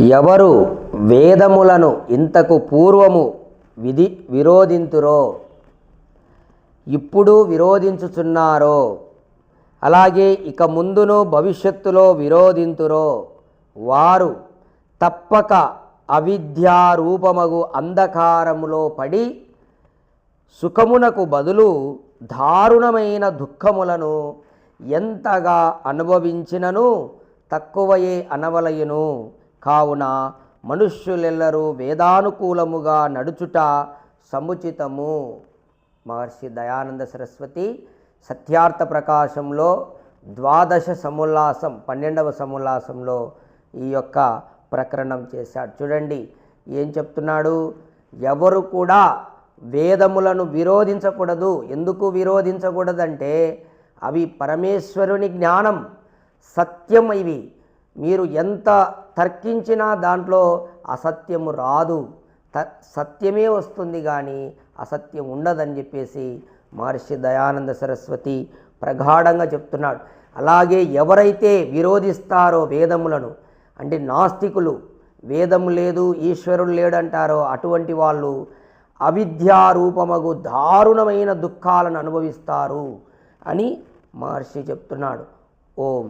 ఎవరు వేదములను ఇంతకు పూర్వము విధి విరోధింతురో? ఇప్పుడు విరోధించుచున్నారో? అలాగే ఇక ముందును భవిష్యత్తులో విరోధింతురో? వారు తప్పక అవిద్యారూపమగు అంధకారములో పడి సుఖమునకు బదులు దారుణమైన దుఃఖములను ఎంతగా అనుభవించినను తక్కువయే అనవలయును. కావున మనుష్యులెల్లరూ వేదానుకూలముగా నడుచుట సముచితము. మహర్షి దయానంద సరస్వతి సత్యార్థ ప్రకాశంలో ద్వాదశ సముల్లాసం పన్నెండవ సముల్లాసంలో ఈ యొక్క ప్రకరణం చేశాడు. చూడండి ఏం చెప్తున్నాడు? ఎవరు కూడా వేదములను విరోధించకూడదు. ఎందుకు విరోధించకూడదంటే అవి పరమేశ్వరుని జ్ఞానం. సత్యం ఇవి మీరు ఎంత తర్కించినా దాంట్లో అసత్యము రాదు. త సత్యమే వస్తుంది కానీ అసత్యం ఉండదని చెప్పేసి మహర్షి దయానంద సరస్వతి ప్రగాఢంగా చెప్తున్నాడు. అలాగే ఎవరైతే విరోధిస్తారో వేదములను అంటే నాస్తికులు వేదము లేదు ఈశ్వరుడు లేడంటారో అటువంటి వాళ్ళు అవిద్యారూపమగు దారుణమైన దుఃఖాలను అనుభవిస్తారు అని మహర్షి చెప్తున్నాడు. ఓం.